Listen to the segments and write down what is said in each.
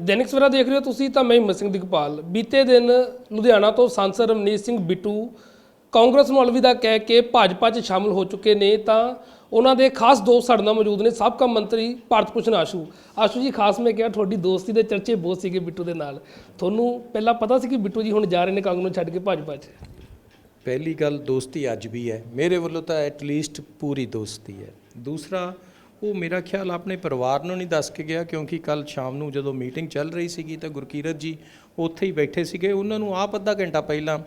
ਦੈਨਿਕ ਸਵੇਰਾ ਦੇਖ ਰਹੇ ਹੋ ਤੁਸੀਂ ਤਾਂ ਮੈਂ ਹਿੰਮਤ ਸਿੰਘ ਦਿਗਪਾਲ। ਬੀਤੇ ਦਿਨ ਲੁਧਿਆਣਾ ਤੋਂ ਸਾਂਸਦ ਰਮਨੀਤ ਸਿੰਘ ਬਿੱਟੂ ਕਾਂਗਰਸ ਨੂੰ ਅਲਵਿਦਾ ਕਹਿ ਕੇ ਭਾਜਪਾ 'ਚ ਸ਼ਾਮਲ ਹੋ ਚੁੱਕੇ ਨੇ ਤਾਂ ਉਹਨਾਂ ਦੇ ਖਾਸ ਦੋਸਤ ਸਾਡੇ ਨਾਲ ਮੌਜੂਦ ਨੇ, ਸਾਬਕਾ ਮੰਤਰੀ ਭਾਰਤ ਭੂਸ਼ਣ ਆਸ਼ੂ। ਆਸ਼ੂ ਜੀ, ਖਾਸ ਮੈਂ ਕਿਹਾ ਤੁਹਾਡੀ ਦੋਸਤੀ ਦੇ ਚਰਚੇ ਬਹੁਤ ਸੀਗੇ ਬਿੱਟੂ ਦੇ ਨਾਲ। ਤੁਹਾਨੂੰ ਪਹਿਲਾਂ ਪਤਾ ਸੀ ਕਿ ਬਿੱਟੂ ਜੀ ਹੁਣ ਜਾ ਰਹੇ ਨੇ ਕਾਂਗਰਸ ਨੂੰ ਛੱਡ ਕੇ ਭਾਜਪਾ 'ਚ? ਪਹਿਲੀ ਗੱਲ ਦੋਸਤੀ ਅੱਜ ਵੀ ਹੈ। ਮੇਰੇ ਵੱਲੋਂ ਤਾਂ ਐਟ ਲੀਸਟ ਪੂਰੀ ਦੋਸਤੀ ਹੈ। ਦੂਸਰਾ ਉਹ ਮੇਰਾ ਖਿਆਲ ਆਪਣੇ ਪਰਿਵਾਰ ਨੂੰ ਨਹੀਂ ਦੱਸ ਕੇ ਗਿਆ, ਕਿਉਂਕਿ ਕੱਲ ਸ਼ਾਮ ਨੂੰ ਜਦੋਂ ਮੀਟਿੰਗ ਚੱਲ ਰਹੀ ਸੀਗੀ ਤਾਂ ਗੁਰਕੀਰਤ ਜੀ ਉੱਥੇ ਹੀ ਬੈਠੇ ਸੀਗੇ। ਉਹਨਾਂ ਨੂੰ ਆਪ ਅੱਧਾ ਘੰਟਾ ਪਹਿਲਾਂ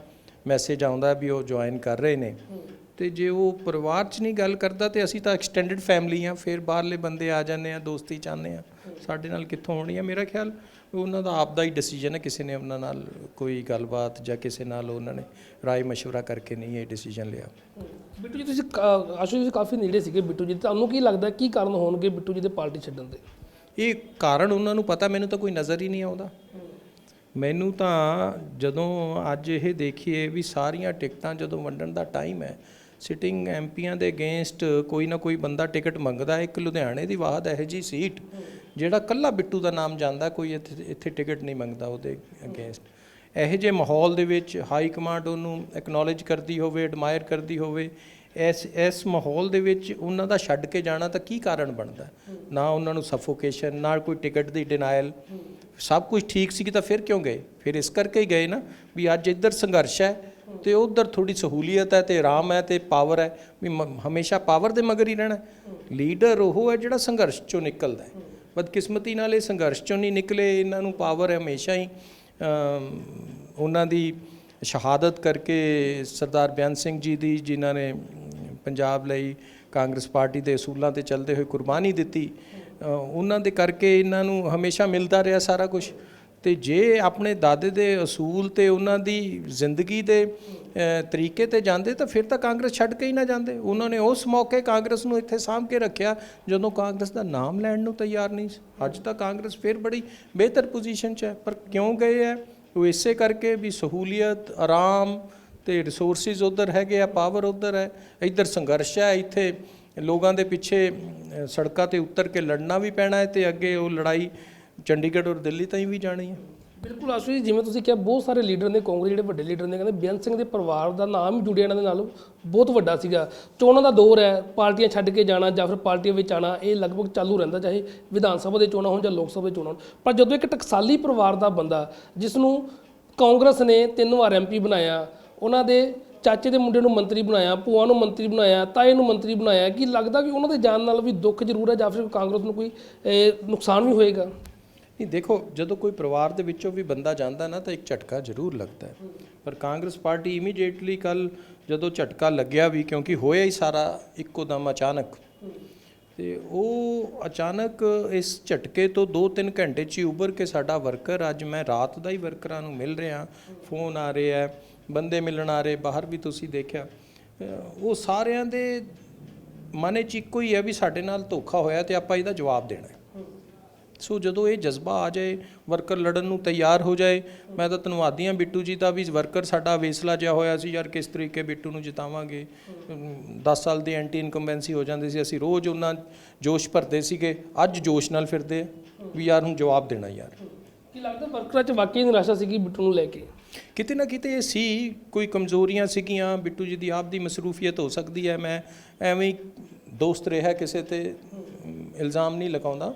ਮੈਸੇਜ ਆਉਂਦਾ ਵੀ ਉਹ ਜੁਆਇਨ ਕਰ ਰਹੇ ਨੇ। ਤੇ ਜੇ ਉਹ ਪਰਿਵਾਰ 'ਚ ਨਹੀਂ ਗੱਲ ਕਰਦਾ ਤੇ ਅਸੀਂ ਤਾਂ ਐਕਸਟੈਂਡਡ ਫੈਮਿਲੀ ਆ ਫਿਰ ਬਾਹਰਲੇ ਬੰਦੇ ਆ ਜਾਂਦੇ ਆ ਦੋਸਤੀ ਚਾਹੁੰਦੇ ਆ ਸਾਡੇ ਨਾਲ ਕਿੱਥੋਂ ਹੋਣੀ ਆ ਮੇਰਾ ਖਿਆਲ ਉਹਨਾਂ ਦਾ ਆਪਦਾ ਹੀ ਡਿਸੀਜਨ ਹੈ ਕਿਸੇ ਨੇ ਉਹਨਾਂ ਨਾਲ ਕੋਈ ਗੱਲਬਾਤ ਜਾਂ ਕਿਸੇ ਨਾਲ ਉਹਨਾਂ ਨੇ ਰਾਏ مشورہ ਕਰਕੇ ਨਹੀਂ ਇਹ ਡਿਸੀਜਨ ਲਿਆ ਬਿੱਟੂ ਜੀ ਤੁਸੀਂ ਕਾ- ਆਸ਼ੂ ਜੀ ਕਾਫੀ ਨੇੜੇ ਸੀਗੇ ਬਿੱਟੂ ਜੀ ਤੁਹਾਨੂੰ ਕੀ ਲੱਗਦਾ ਕੀ ਕਾਰਨ ਹੋਣਗੇ ਬਿੱਟੂ ਜੀ ਦੇ ਪਾਰਟੀ ਛੱਡਣ ਦੇ ਇਹ ਕਾਰਨ ਉਹਨਾਂ ਨੂੰ ਪਤਾ ਮੈਨੂੰ ਤਾਂ ਕੋਈ ਨਜ਼ਰ ਹੀ ਨਹੀਂ ਆਉਂਦਾ ਮੈਨੂੰ ਤਾਂ ਜਦੋਂ ਅੱਜ ਇਹ ਦੇਖੀਏ ਵੀ ਸਾਰੀਆਂ ਟਿਕਟਾਂ ਜਦੋਂ ਵੰਡਣ ਦਾ ਟਾਈਮ ਹੈ ਸਿਟਿੰਗ ਐਮਪੀਆਂ ਦੇ ਅਗੇਂਸਟ ਕੋਈ ਨਾ ਕੋਈ ਬੰਦਾ ਟਿਕਟ ਮੰਗਦਾ ਇੱਕ ਲੁਧਿਆਣੇ ਦੀ ਵਾਹਦ ਇਹੋ ਜੀ ਸੀਟ, ਜਿਹੜਾ ਕੱਲਾ ਬਿੱਟੂ ਦਾ ਨਾਮ ਜਾਂਦਾ, ਕੋਈ ਇੱਥੇ ਇੱਥੇ ਟਿਕਟ ਨਹੀਂ ਮੰਗਦਾ ਉਹਦੇ ਅਗੇਂਸਟ ਇਹੋ ਜਿਹੇ ਮਾਹੌਲ ਦੇ ਵਿੱਚ ਹਾਈ ਕਮਾਂਡ ਉਹਨੂੰ ਐਕਨੋਲਜ ਕਰਦੀ ਹੋਵੇ ਐਡਮਾਇਰ ਕਰਦੀ ਹੋਵੇ, ਇਸ ਇਸ ਮਾਹੌਲ ਦੇ ਵਿੱਚ ਉਹਨਾਂ ਦਾ ਛੱਡ ਕੇ ਜਾਣਾ ਤਾਂ ਕੀ ਕਾਰਨ ਬਣਦਾ? ਨਾ ਉਹਨਾਂ ਨੂੰ ਸਫੋਕੇਸ਼ਨ ਨਾ ਕੋਈ ਟਿਕਟ ਦੀ ਡਿਨਾਇਲ ਸਭ ਕੁਝ ਠੀਕ ਸੀ ਤਾਂ ਫਿਰ ਕਿਉਂ ਗਏ? ਫਿਰ ਇਸ ਕਰਕੇ ਹੀ ਗਏ ਨਾ ਵੀ ਅੱਜ ਇੱਧਰ ਸੰਘਰਸ਼ ਹੈ ਤੇ ਉਧਰ ਥੋੜੀ ਸਹੂਲੀਅਤ ਹੈ ਤੇ ਆਰਾਮ ਹੈ ਤੇ ਪਾਵਰ ਹੈ ਵੀ ਮ- ਹਮੇਸ਼ਾ ਪਾਵਰ ਦੇ ਮਗਰ ਹੀ ਰਹਿਣਾ ਲੀਡਰ ਉਹ ਹੈ ਜਿਹੜਾ ਸੰਘਰਸ਼ ਚੋਂ ਨਿਕਲਦਾ ਹੈ। ਬਦਕਿਸਮਤੀ ਨਾਲ ਇਹ ਸੰਘਰਸ਼ ਚੋਂ ਨਹੀਂ ਨਿਕਲੇ, ਇਹਨਾਂ ਨੂੰ ਪਾਵਰ ਹਮੇਸ਼ਾ ਹੀ। ਉਹਨਾਂ ਦੀ ਸ਼ਹਾਦਤ ਕਰਕੇ ਸਰਦਾਰ ਬਿਆਨ ਸਿੰਘ ਜੀ ਦੀ ਜਿਨ੍ਹਾਂ ਨੇ ਪੰਜਾਬ ਲਈ ਕਾਂਗਰਸ ਪਾਰਟੀ ਦੇ ਅਸੂਲਾਂ ਤੇ ਚੱਲਦੇ ਹੋਏ ਕੁਰਬਾਨੀ ਦਿੱਤੀ ਉਹਨਾਂ ਦੇ ਕਰਕੇ ਇਹਨਾਂ ਨੂੰ ਹਮੇਸ਼ਾ ਮਿਲਦਾ ਰਿਹਾ ਸਾਰਾ ਕੁਝ ਤੇ ਜੇ ਆਪਣੇ ਦਾਦੇ ਦੇ ਅਸੂਲ ਤੇ ਉਹਨਾਂ ਦੀ ਜ਼ਿੰਦਗੀ ਦੇ ਤਰੀਕੇ ਤੇ ਜਾਂਦੇ ਤਾਂ ਫਿਰ ਤਾਂ ਕਾਂਗਰਸ ਛੱਡ ਕੇ ਹੀ ਨਾ ਜਾਂਦੇ। ਉਹਨਾਂ ਨੇ ਉਸ ਮੌਕੇ ਕਾਂਗਰਸ ਨੂੰ ਇੱਥੇ ਸਾਂਭ ਕੇ ਰੱਖਿਆ ਜਦੋਂ ਕਾਂਗਰਸ ਦਾ ਨਾਮ ਲੈਣ ਨੂੰ ਤਿਆਰ ਨਹੀਂ ਸੀ। ਅੱਜ ਤਾਂ ਕਾਂਗਰਸ ਫਿਰ ਬੜੀ ਬਿਹਤਰ ਪੋਜੀਸ਼ਨ 'ਚ ਹੈ। ਪਰ ਕਿਉਂ ਗਏ ਹੈ? ਉਹ ਇਸੇ ਕਰਕੇ ਵੀ ਸਹੂਲੀਅਤ, ਆਰਾਮ ਤੇ ਰਿਸੋਰਸਿਸ ਉਧਰ ਹੈਗੇ ਆ ਪਾਵਰ ਉਧਰ ਹੈ। ਇੱਧਰ ਸੰਘਰਸ਼ ਹੈ, ਇੱਥੇ ਲੋਕਾਂ ਦੇ ਪਿੱਛੇ ਸੜਕਾਂ ਤੇ ਉਤਰ ਕੇ ਲੜਨਾ ਵੀ ਪੈਣਾ ਹੈ ਤੇ ਅੱਗੇ ਉਹ ਲੜਾਈ ਚੰਡੀਗੜ੍ਹ ਔਰ ਦਿੱਲੀ ਤਾਈਂ ਵੀ ਜਾਣੀ ਹੈ। ਬਿਲਕੁਲ ਆਸ਼ੂ ਜੀ, ਜਿਵੇਂ ਤੁਸੀਂ ਕਿਹਾ, ਬਹੁਤ ਸਾਰੇ ਲੀਡਰ ਨੇ, ਕਾਂਗਰਸ ਜਿਹੜੇ ਵੱਡੇ ਲੀਡਰ ਨੇ, ਕਹਿੰਦੇ ਬੇਅੰਤ ਸਿੰਘ ਦੇ ਪਰਿਵਾਰ ਦਾ ਨਾਮ ਹੀ ਜੁੜਿਆ ਇਹਨਾਂ ਦੇ ਨਾਲ ਬਹੁਤ ਵੱਡਾ ਸੀਗਾ। ਚੋਣਾਂ ਦਾ ਦੌਰ ਹੈ, ਪਾਰਟੀਆਂ ਛੱਡ ਕੇ ਜਾਣਾ ਜਾਂ ਫਿਰ ਪਾਰਟੀਆਂ ਵਿੱਚ ਆਣਾ ਇਹ ਲਗਭਗ ਚਾਲੂ ਰਹਿੰਦਾ, ਚਾਹੇ ਵਿਧਾਨ ਸਭਾ ਦੇ ਚੋਣਾਂ ਹੋਣ ਜਾਂ ਲੋਕ ਸਭਾ ਦੇ ਚੋਣਾਂ ਹੋਣ। ਪਰ ਜਦੋਂ ਇੱਕ ਟਕਸਾਲੀ ਪਰਿਵਾਰ ਦਾ ਬੰਦਾ ਜਿਸ ਨੂੰ ਕਾਂਗਰਸ ਨੇ ਤਿੰਨ ਵਾਰ ਐਮਪੀ ਬਣਾਇਆ ਉਹਨਾਂ ਦੇ ਚਾਚੇ ਦੇ ਮੁੰਡੇ ਨੂੰ ਮੰਤਰੀ ਬਣਾਇਆ, ਭੂਆ ਨੂੰ ਮੰਤਰੀ ਬਣਾਇਆ, ਤਾਏ ਨੂੰ ਮੰਤਰੀ ਬਣਾਇਆ, ਕਿ ਲੱਗਦਾ ਕਿ ਉਹਨਾਂ ਦੇ ਜਾਣ ਨਾਲ ਵੀ ਦੁੱਖ ਜ਼ਰੂਰ ਹੈ ਜਾਂ ਫਿਰ ਕਾਂਗਰਸ ਨੂੰ ਕੋਈ ਨੁਕਸਾਨ ਵੀ ਹੋਏਗਾ? ਨਹੀਂ, ਦੇਖੋ, ਜਦੋਂ ਕੋਈ ਪਰਿਵਾਰ ਦੇ ਵਿੱਚੋਂ ਵੀ ਬੰਦਾ ਜਾਂਦਾ ਨਾ, ਤਾਂ ਇੱਕ ਝਟਕਾ ਜ਼ਰੂਰ ਲੱਗਦਾ ਹੈ। ਪਰ ਕਾਂਗਰਸ ਪਾਰਟੀ ਇਮੀਡੀਏਟਲੀ ਕੱਲ ਜਦੋਂ ਝਟਕਾ ਲੱਗਿਆ ਵੀ, ਕਿਉਂਕਿ ਹੋਇਆ ਹੀ ਸਾਰਾ, ਇੱਕੋ ਦਮ ਅਚਾਨਕ। ਤੇ ਉਹ ਅਚਾਨਕ ਇਸ ਝਟਕੇ ਤੋਂ 2-3 ਘੰਟੇ 'ਚ ਹੀ ਉੱਭਰ ਕੇ ਸਾਡਾ ਵਰਕਰ ਅੱਜ ਮੈਂ ਰਾਤ ਦਾ ਹੀ ਵਰਕਰਾਂ ਨੂੰ ਮਿਲ ਰਿਹਾ ਫੋਨ ਆ ਰਿਹਾ ਬੰਦੇ ਮਿਲਣ ਆ ਰਹੇ ਬਾਹਰ ਵੀ ਤੁਸੀਂ ਦੇਖਿਆ। ਉਹ ਸਾਰਿਆਂ ਦੇ ਮਨ 'ਚ ਇੱਕੋ ਹੀ ਹੈ ਵੀ ਸਾਡੇ ਨਾਲ ਧੋਖਾ ਹੋਇਆ ਤੇ ਆਪਾਂ ਇਹਦਾ ਜਵਾਬ ਦੇਣਾ ਹੈ। ਸੋ ਜਦੋਂ ਇਹ ਜਜ਼ਬਾ ਆ ਜਾਏ, ਵਰਕਰ ਲੜਨ ਨੂੰ ਤਿਆਰ ਹੋ ਜਾਏ, ਮੈਂ ਤਾਂ ਧੰਨਵਾਦੀ ਹਾਂ ਬਿੱਟੂ ਜੀ ਦਾ ਵੀ ਵਰਕਰ ਸਾਡਾ ਵੇਸਲਾ ਜਿਹਾ ਹੋਇਆ ਸੀ, ਯਾਰ ਕਿਸ ਤਰੀਕੇ ਬਿੱਟੂ ਨੂੰ ਜਿਤਾਵਾਂਗੇ। 10 ਸਾਲ ਦੀ ਐਂਟੀ ਇਨਕੰਬੈਂਸੀ ਹੋ ਜਾਂਦੀ ਸੀ, ਅਸੀਂ ਰੋਜ਼ ਉਹਨਾਂ ਜੋਸ਼ ਭਰਦੇ ਸੀਗੇ, ਅੱਜ ਜੋਸ਼ ਨਾਲ ਫਿਰਦੇ ਵੀ ਯਾਰ ਹੁਣ ਜਵਾਬ ਦੇਣਾ ਯਾਰ। ਕੀ ਲੱਗਦਾ ਵਰਕਰਾਂ 'ਚ ਵਾਕਈ ਨਿਰਾਸ਼ਾ ਸੀਗੀ ਬਿੱਟੂ ਨੂੰ ਲੈ ਕੇ? ਕਿਤੇ ਨਾ ਕਿਤੇ ਇਹ ਸੀ, ਕੋਈ ਕਮਜ਼ੋਰੀਆਂ ਸੀਗੀਆਂ, ਬਿੱਟੂ ਜੀ ਦੀ ਆਪ ਦੀ ਮਸਰੂਫੀਅਤ ਹੋ ਸਕਦੀ ਹੈ, ਮੈਂ ਐਵੇਂ ਹੀ ਦੋਸਤ ਰਿਹਾ ਕਿਸੇ ਤੇ, ਇਲਜ਼ਾਮ ਨਹੀਂ ਲਗਾਉਂਦਾ।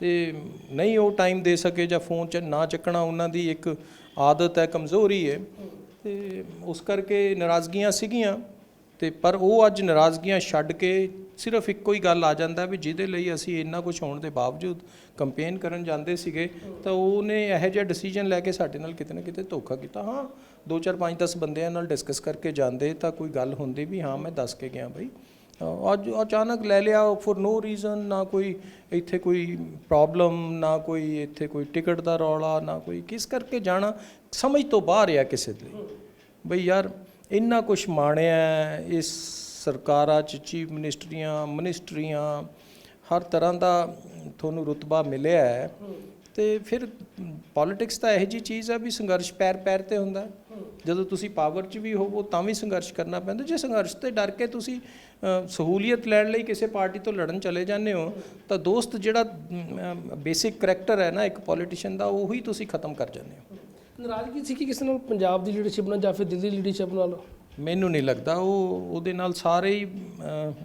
ਤੇ ਨਹੀਂ ਉਹ ਟਾਈਮ ਦੇ ਸਕੇ ਜਾਂ ਫੋਨ 'ਚ ਨਾ ਚੱਕਣਾ ਉਹਨਾਂ ਦੀ ਇੱਕ ਆਦਤ ਹੈ, ਕਮਜ਼ੋਰੀ ਹੈ। ਤੇ ਉਸ ਕਰਕੇ ਨਾਰਾਜ਼ਗੀਆਂ ਸੀਗੀਆਂ। ਤੇ ਪਰ ਉਹ ਅੱਜ ਨਾਰਾਜ਼ਗੀਆਂ ਛੱਡ ਕੇ ਸਿਰਫ ਇੱਕੋ ਹੀ ਗੱਲ ਆ ਜਾਂਦਾ ਵੀ ਜਿਹਦੇ ਲਈ ਅਸੀਂ ਇੰਨਾ ਕੁਝ ਹੋਣ ਦੇ ਬਾਵਜੂਦ ਕੰਪੇਨ ਕਰਨ ਜਾਂਦੇ ਸੀਗੇ, ਤਾਂ ਉਹਨੇ ਇਹੋ ਜਿਹਾ ਡਿਸੀਜਨ ਲੈ ਕੇ ਸਾਡੇ ਨਾਲ ਕਿਤੇ ਨਾ ਕਿਤੇ ਧੋਖਾ ਕੀਤਾ। ਹਾਂ 2 4 5 10 ਬੰਦਿਆਂ ਨਾਲ ਡਿਸਕਸ ਕਰਕੇ ਜਾਂਦੇ ਤਾਂ ਕੋਈ ਗੱਲ ਹੁੰਦੀ ਵੀ ਹਾਂ, ਮੈਂ ਦੱਸ ਕੇ ਗਿਆ ਬਈ। ਅੱਜ ਅਚਾਨਕ ਲੈ ਲਿਆ ਫॉर ਨੋ ਰੀਜ਼ਨ ਨਾ ਕੋਈ ਇੱਥੇ ਕੋਈ ਪ੍ਰੋਬਲਮ ਨਾ ਕੋਈ ਇੱਥੇ ਕੋਈ ਟਿਕਟ ਦਾ ਰੌਲਾ, ਨਾ ਕੋਈ ਕਿਸ ਕਰਕੇ ਜਾਣਾ, ਸਮਝ ਤੋਂ ਬਾਹਰ ਆ ਕਿਸੇ ਲਈ। ਬਈ ਯਾਰ ਇੰਨਾ ਕੁਛ ਮਾਣਿਆ ਇਸ ਸਰਕਾਰਾਂ ਚ, ਚੀਫ ਮਿਨਿਸਟਰੀਆਂ ਮਿਨਿਸਟਰੀਆਂ, ਹਰ ਤਰ੍ਹਾਂ ਦਾ ਤੁਹਾਨੂੰ ਰੁਤਬਾ ਮਿਲਿਆ ਹੈ। ਤੇ ਫਿਰ ਪੋਲਿਟਿਕਸ ਤਾਂ ਇਹੋ ਜੀ ਚੀਜ਼ ਹੈ ਵੀ ਸੰਘਰਸ਼ ਪੈਰ ਪੈਰ ਤੇ ਹੁੰਦਾ ਜਦੋਂ ਤੁਸੀਂ ਪਾਵਰ 'ਚ ਵੀ ਹੋਵੋ ਤਾਂ ਵੀ ਸੰਘਰਸ਼ ਕਰਨਾ ਪੈਂਦਾ ਜੇ ਸੰਘਰਸ਼ ਤੇ ਡਰ ਕੇ ਤੁਸੀਂ ਸਹੂਲੀਅਤ ਲੈਣ ਲਈ ਕਿਸੇ ਪਾਰਟੀ ਤੋਂ ਲੜਨ ਚਲੇ ਜਾਂਦੇ ਹੋ, ਤਾਂ ਦੋਸਤ ਜਿਹੜਾ ਬੇਸਿਕ ਕਰੈਕਟਰ ਹੈ ਨਾ ਇੱਕ ਪੋਲੀਟੀਸ਼ੀਅਨ ਦਾ, ਉਹੀ ਤੁਸੀਂ ਖਤਮ ਕਰ ਜਾਂਦੇ ਹੋ। ਨਾਰਾਜ਼ਗੀ ਸੀ ਕਿ ਕਿਸੇ ਨਾਲ ਪੰਜਾਬ ਦੀ ਲੀਡਰਸ਼ਿਪ ਨਾਲ ਜਾਂ ਫਿਰ ਦਿੱਲੀ ਲੀਡਰਸ਼ਿਪ ਨਾਲ? ਮੈਨੂੰ ਨਹੀਂ ਲੱਗਦਾ। ਉਹ ਉਹਦੇ ਨਾਲ ਸਾਰੇ ਹੀ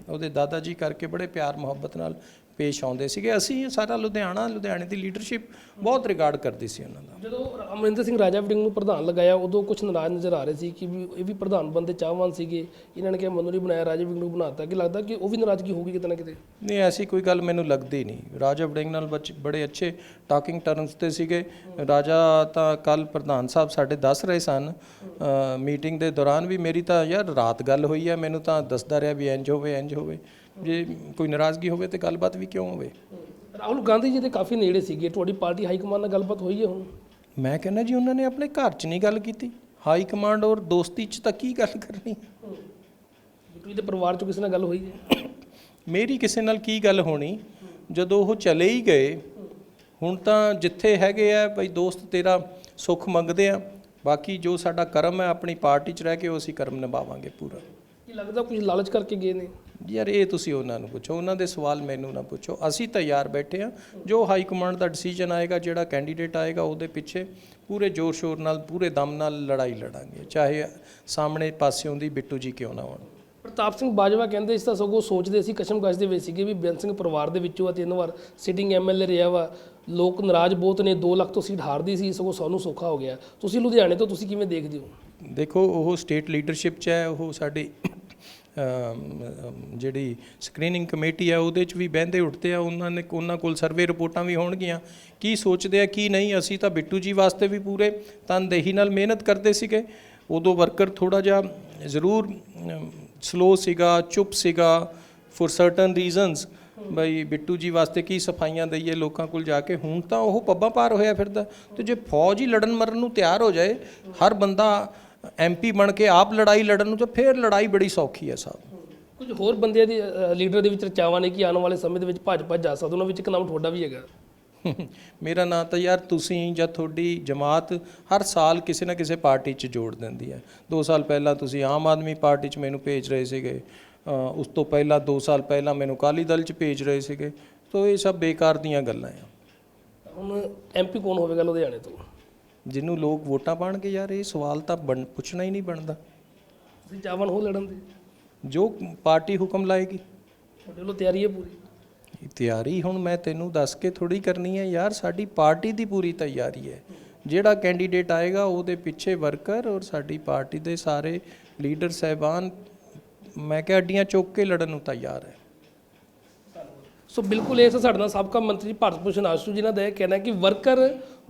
ਉਹਦੇ ਦਾਦਾ ਜੀ ਕਰਕੇ ਬੜੇ ਪਿਆਰ ਮੁਹੱਬਤ ਨਾਲ ਪੇਸ਼ ਆਉਂਦੇ ਸੀਗੇ। ਅਸੀਂ ਸਾਰਾ ਲੁਧਿਆਣਾ ਲੁਧਿਆਣੇ ਦੀ ਲੀਡਰਸ਼ਿਪ ਬਹੁਤ ਰਿਗਾਰਡ ਕਰਦੀ ਸੀ ਉਹਨਾਂ ਦਾ। ਜਦੋਂ ਅਮਰਿੰਦਰ ਸਿੰਘ ਰਾਜਾ ਵੜਿੰਗ ਨੂੰ ਪ੍ਰਧਾਨ ਲਗਾਇਆ ਉਦੋਂ ਕੁਝ ਨਾਰਾਜ਼ ਨਜ਼ਰ ਆ ਰਹੇ ਸੀ ਕਿ ਵੀ ਇਹ ਵੀ ਪ੍ਰਧਾਨ ਬੰਦੇ ਚਾਹਵਾਨ ਸੀਗੇ। ਇਹਨਾਂ ਨੇ ਕਿਹਾ ਮੈਨੂੰ ਨਹੀਂ ਬਣਾਇਆ ਰਾਜਾ ਵੜਿੰਗ ਨੂੰ ਬਣਾਤਾ। ਕਿ ਲੱਗਦਾ ਕਿ ਉਹ ਵੀ ਨਾਰਾਜ਼ਗੀ ਹੋਊਗੀ ਕਿਤੇ ਨਾ ਕਿਤੇ? ਨਹੀਂ ਐਸੀ ਕੋਈ ਗੱਲ ਮੈਨੂੰ ਲੱਗਦੀ ਨਹੀਂ। ਰਾਜਾ ਵੜਿੰਗ ਨਾਲ ਬੱਚ- ਬੜੇ ਅੱਛੇ ਟਾਕਿੰਗ ਟਰਮਸ ਤੇ ਸੀਗੇ। ਰਾਜਾ ਤਾਂ ਕੱਲ ਪ੍ਰਧਾਨ ਸਾਹਿਬ ਸਾਡੇ ਦੱਸ ਰਹੇ ਸਨ ਮੀਟਿੰਗ ਦੇ ਦੌਰਾਨ ਵੀ ਮੇਰੀ ਤਾਂ ਯਾਰ ਰਾਤ ਗੱਲ ਹੋਈ ਹੈ ਮੈਨੂੰ ਤਾਂ ਦੱਸਦਾ ਰਿਹਾ ਵੀ ਇੰਜ ਹੋਵੇ ਇੰਜ ਹੋਵੇ। ਜੇ ਕੋਈ ਨਾਰਾਜ਼ਗੀ ਹੋਵੇ ਤੇ ਗੱਲਬਾਤ ਵੀ ਕਿਉਂ ਹੋਵੇ? ਰਾਹੁਲ ਗਾਂਧੀ ਜੀ ਦੇ ਕਾਫੀ ਨੇੜੇ ਸੀਗੇ ਤੁਹਾਡੀ ਪਾਰਟੀ ਹਾਈ ਕਮਾਂਡ ਨਾਲ ਗੱਲਬਾਤ ਹੋਈ ਹੈ ਹੁਣ? ਮੈਂ ਕਹਿੰਦਾ ਜੀ ਉਹਨਾਂ ਨੇ ਆਪਣੇ ਘਰ 'ਚ ਨਹੀਂ ਗੱਲ ਕੀਤੀ। ਹਾਈ ਕਮਾਂਡ ਔਰ ਦੋਸਤੀ 'ਚ ਤਾਂ ਕੀ ਗੱਲ ਕਰਨੀ? ਬਿੱਟੂ ਦੇ ਪਰਿਵਾਰ ਚੋਂ ਕਿਸੇ ਨਾਲ ਗੱਲ ਹੋਈ ਹੈ? ਮੇਰੀ ਕਿਸੇ ਨਾਲ ਕੀ ਗੱਲ ਹੋਣੀ? ਜਦੋਂ ਉਹ ਚਲੇ ਹੀ ਗਏ ਹੁਣ ਤਾਂ ਜਿੱਥੇ ਹੈਗੇ ਆ ਬਈ ਦੋਸਤ ਤੇਰਾ ਸੁੱਖ ਮੰਗਦੇ ਆ ਬਾਕੀ ਜੋ ਸਾਡਾ ਕਰਮ ਹੈ ਆਪਣੀ ਪਾਰਟੀ 'ਚ ਰਹਿ ਕੇ ਉਹ ਅਸੀਂ ਕਰਮ ਨਿਭਾਵਾਂਗੇ ਪੂਰਾ। ਕੀ ਲੱਗਦਾ ਕੁਝ ਲਾਲਚ ਕਰਕੇ ਗਏ ਨੇ? ਯਾਰ ਇਹ ਤੁਸੀਂ ਉਹਨਾਂ ਨੂੰ ਪੁੱਛੋ ਉਹਨਾਂ ਦੇ ਸਵਾਲ ਮੈਨੂੰ ਨਾ ਪੁੱਛੋ। ਅਸੀਂ ਤਿਆਰ ਬੈਠੇ ਆ ਜੋ ਹਾਈ ਕਮਾਂਡ ਦਾ ਡਿਸੀਜਨ ਆਏਗਾ ਜਿਹੜਾ ਕੈਂਡੀਡੇਟ ਆਏਗਾ ਉਹਦੇ ਪਿੱਛੇ ਪੂਰੇ ਜ਼ੋਰ ਸ਼ੋਰ ਨਾਲ ਪੂਰੇ ਦਮ ਨਾਲ ਲੜਾਈ ਲੜਾਂਗੇ। ਚਾਹੇ ਸਾਹਮਣੇ ਪਾਸਿਓਂ ਦੀ ਬਿੱਟੂ ਜੀ ਕਿਉਂ ਨਾ ਹੋਣ। ਪ੍ਰਤਾਪ ਸਿੰਘ ਬਾਜਵਾ ਕਹਿੰਦੇ ਇਸ ਤਾਂ ਸਗੋਂ ਸੋਚਦੇ ਸੀ ਕਸ਼ਮਕਸ਼ ਦੇ ਵਿੱਚ ਸੀਗੇ ਵੀ ਬੇਅੰਤ ਸਿੰਘ ਪਰਿਵਾਰ ਦੇ ਵਿੱਚੋਂ ਆ ਤਿੰਨ ਵਾਰ ਸਿਟਿੰਗ ਐਮਐਲਏ ਰਿਹਾ ਵਾ। ਲੋਕ ਨਾਰਾਜ਼ ਬਹੁਤ ਨੇ 2 ਲੱਖ ਤੋਂ ਸੀਟ ਹਾਰਦੀ ਸੀ, ਸਗੋਂ ਸਾਨੂੰ ਸੌਖਾ ਹੋ ਗਿਆ। ਤੁਸੀਂ ਲੁਧਿਆਣੇ ਤੋਂ ਤੁਸੀਂ ਕਿਵੇਂ ਦੇਖਦੇ ਹੋ? ਦੇਖੋ, ਉਹ ਸਟੇਟ ਲੀਡਰਸ਼ਿਪ 'ਚ ਹੈ, ਉਹ ਸਾਡੀ ਜਿਹੜੀ ਸਕਰੀਨਿੰਗ ਕਮੇਟੀ ਆ, ਉਹਦੇ 'ਚ ਵੀ ਬਹਿੰਦੇ ਉੱਠਦੇ ਆ, ਉਹਨਾਂ ਨੇ, ਉਹਨਾਂ ਕੋਲ ਸਰਵੇ ਰਿਪੋਰਟਾਂ ਵੀ ਹੋਣਗੀਆਂ। ਕੀ ਸੋਚਦੇ ਆ, ਕੀ ਨਹੀਂ, ਅਸੀਂ ਤਾਂ ਬਿੱਟੂ ਜੀ ਵਾਸਤੇ ਵੀ ਪੂਰੇ ਤਨਦੇਹੀ ਨਾਲ ਮਿਹਨਤ ਕਰਦੇ ਸੀਗੇ। ਉਦੋਂ ਵਰਕਰ ਥੋੜਾ ਜਿਹਾ ਜ਼ਰੂਰ ਸਲੋ ਸੀਗਾ ਚੁੱਪ ਸੀਗਾ ਫॉर ਸਰਟਨ ਰੀਜ਼ਨਸ ਬਈ ਬਿੱਟੂ ਜੀ ਵਾਸਤੇ ਕੀ ਸਫਾਈਆਂ ਦਈਏ ਲੋਕਾਂ ਕੋਲ ਜਾ ਕੇ ਹੁਣ ਤਾਂ ਉਹ ਪੱਬਾਂ ਪਾਰ ਹੋਇਆ ਫਿਰਦਾ। ਤੇ ਜੇ ਫੌਜ ਹੀ ਲੜਨ ਮਰਨ ਨੂੰ ਤਿਆਰ ਹੋ ਜਾਏ ਹਰ ਬੰਦਾ ਐਮਪੀ ਬਣ ਕੇ ਆਪ ਲੜਾਈ ਲੜਨ ਨੂੰ ਤਾਂ ਫਿਰ ਲੜਾਈ ਬੜੀ ਸੌਖੀ ਹੈ ਸਾਹਿਬ ਕੁਝ ਹੋਰ ਬੰਦਿਆਂ ਦੀ ਲੀਡਰ ਦੇ ਵਿੱਚ ਚਰਚਾਵਾਂ ਨੇ ਕਿ ਆਉਣ ਵਾਲੇ ਸਮੇਂ ਦੇ ਵਿੱਚ ਭਾਜਪਾ ਜਾ ਸਕਦਾ ਉਹਨਾਂ ਵਿੱਚ ਇੱਕ ਨਾਮ ਤੁਹਾਡਾ ਵੀ ਹੈਗਾ। ਮੇਰਾ ਨਾਂ ਤਾਂ ਯਾਰ ਤੁਸੀਂ ਜਾਂ ਤੁਹਾਡੀ ਜਮਾਤ ਹਰ ਸਾਲ ਕਿਸੇ ਨਾ ਕਿਸੇ ਪਾਰਟੀ 'ਚ ਜੋੜ ਦਿੰਦੀ ਹੈ। 2 ਸਾਲ ਪਹਿਲਾਂ ਤੁਸੀਂ ਆਮ ਆਦਮੀ ਪਾਰਟੀ 'ਚ ਮੈਨੂੰ ਭੇਜ ਰਹੇ ਸੀਗੇ। ਉਸ ਤੋਂ ਪਹਿਲਾਂ 2 ਸਾਲ ਪਹਿਲਾਂ ਮੈਨੂੰ ਅਕਾਲੀ ਦਲ 'ਚ ਭੇਜ ਰਹੇ ਸੀਗੇ। ਤੋ ਇਹ ਸਭ ਬੇਕਾਰ ਦੀਆਂ ਗੱਲਾਂ ਆ। ਹੁਣ ਐਮਪੀ ਕੌਣ ਹੋਵੇਗਾ ਲੁਧਿਆਣੇ ਤੋਂ? ਜਿਹਨੂੰ ਲੋਕ ਵੋਟਾਂ ਪਾਣਗੇ ਯਾਰ ਇਹ ਸਵਾਲ ਤਾਂ ਪੁੱਛਣਾ ਹੀ ਨਹੀਂ ਬਣਦਾ। ਤੁਸੀਂ ਚਾਹਵਾਨ ਹੋ ਲੜਨ ਦੇ ਜੋ ਪਾਰਟੀ ਹੁਕਮ ਲਾਏਗੀ। ਤੁਹਾਡੇ ਵੱਲੋਂ ਤਿਆਰੀ ਹੈ ਪੂਰੀ? ਤਿਆਰੀ। ਹੁਣ ਮੈਂ ਤੈਨੂੰ ਦੱਸ ਕੇ ਥੋੜੀ ਕਰਨੀ ਹੈ ਯਾਰ, ਸਾਡੀ ਪਾਰਟੀ ਦੀ ਪੂਰੀ ਤਿਆਰੀ ਹੈ। ਜਿਹੜਾ ਕੈਂਡੀਡੇਟ ਆਏਗਾ, ਉਹਦੇ ਪਿੱਛੇ ਵਰਕਰ ਔਰ ਸਾਡੀ ਪਾਰਟੀ ਦੇ ਸਾਰੇ ਲੀਡਰ ਸਹਿਬਾਨ, ਮੈਂ ਕਿਹਾ ਅੱਡੀਆਂ ਚੁੱਕ ਕੇ ਲੜਨ ਨੂੰ ਤਿਆਰ ਹੈ। ਸੋ ਬਿਲਕੁਲ ਇਹ ਤਾਂ ਸਾਡੇ ਨਾਲ ਸਾਬਕਾ ਮੰਤਰੀ ਭਾਰਤ ਭੂਸ਼ਣ ਆਸ਼ੂ ਜੀ ਨਾਲ ਦਾ ਇਹ ਕਹਿਣਾ ਹੈ ਕਿ ਵਰਕਰ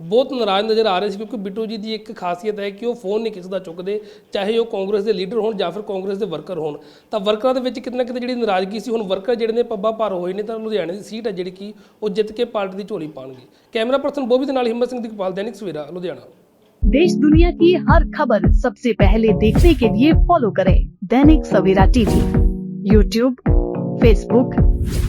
ਬਹੁਤ ਨਾਰਾਜ਼ ਨਜ਼ਰ ਆ ਰਹੇ ਸੀ ਕਿਉਂਕਿ ਬਿੱਟੂ ਜੀ ਦੀ ਇੱਕ ਖਾਸੀਅਤ ਹੈ ਕਿ ਉਹ ਫੋਨ ਨਹੀਂ ਕਿਸੇ ਦਾ ਚੁੱਕਦੇ ਚਾਹੇ ਉਹ ਕਾਂਗਰਸ ਦੇ ਲੀਡਰ ਹੋਣ ਜਾਂ ਫਿਰ ਕਾਂਗਰਸ ਦੇ ਵਰਕਰ ਹੋਣ ਤਾਂ ਵਰਕਰਾਂ ਦੇ ਵਿੱਚ ਕਿਤੇ ਨਾ ਕਿਤੇ ਜਿਹੜੀ ਨਾਰਾਜ਼ਗੀ ਸੀ ਹੁਣ ਵਰਕਰ ਜਿਹੜੇ ਨੇ ਪੱਬਾ ਭਾਰ ਹੋਏ ਨੇ ਤਾਂ ਲੁਧਿਆਣੇ ਦੀ ਸੀਟ ਹੈ ਜਿਹੜੀ ਕਿ ਉਹ ਜਿੱਤ ਕੇ ਪਾਰਟੀ ਦੀ ਝੋਲੀ ਪਾਣਗੇ ਕੈਮਰਾ ਪਰਸਨ ਬੋਬੀ ਦੇ ਨਾਲ ਹਿੰਮਤ ਸਿੰਘ ਦੀਪਾਲ ਦੈਨਿਕ ਸਵੇਰਾ ਲੁਧਿਆਣਾ देश दुनिया की हर खबर सबसे पहले देखने के लिए फॉलो करें Dainik Savera TV YouTube Facebook